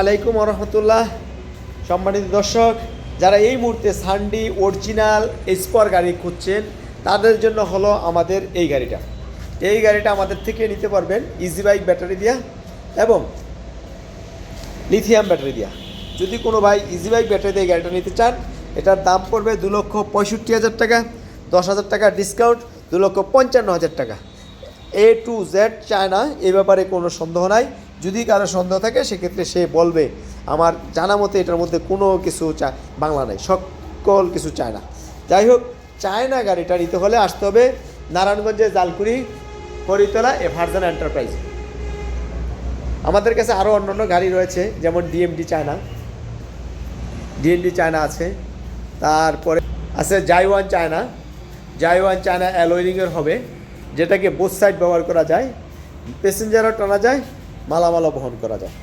আলাইকুম রহমতুল্লাহ সম্মানিত দর্শক, যারা এই মুহূর্তে সানডি অরিজিনাল স্পর গাড়ি খুঁজছেন, তাদের জন্য হলো আমাদের এই গাড়িটা। এই গাড়িটা আমাদের থেকে নিতে পারবেন ইজি বাইক ব্যাটারি দিয়া এবং লিথিয়াম ব্যাটারি দিয়া। যদি কোনো ভাই ইজি বাইক ব্যাটারি দিয়ে গাড়িটা নিতে চান, এটার দাম পড়বে দু লক্ষ পঁয়ষট্টি হাজার টাকা, দশ হাজার টাকা ডিসকাউন্ট দু লক্ষ পঞ্চান্ন হাজার টাকা। এ টু জেড চায় না এ ব্যাপারে কোনো সন্দেহ নাই। যদি কারও সন্দেহ থাকে, সেক্ষেত্রে সে বলবে, আমার জানা মতে এটার মধ্যে কোনো কিছু চা বাংলা নাই, সকল কিছু চায় না যাই হোক চায় না গাড়িটা নিতে হলে আসতে হবে নারায়ণগঞ্জের জালকুড়ি, করিতলা, এ ভার্জান এন্টারপ্রাইজ। আমাদের কাছে আরও অন্যান্য গাড়ি রয়েছে, যেমন ডিএমডি চায়না। ডিএমডি চায়না আছে, তারপরে আছে জাইওয়ান চায়না। জাইওয়ান চায়না অ্যালোয়িংয়ের হবে, যেটাকে বোথ সাইড ব্যবহার করা যায় প্যাসেঞ্জারও টানা যায় মালামালও বহন করা যায়।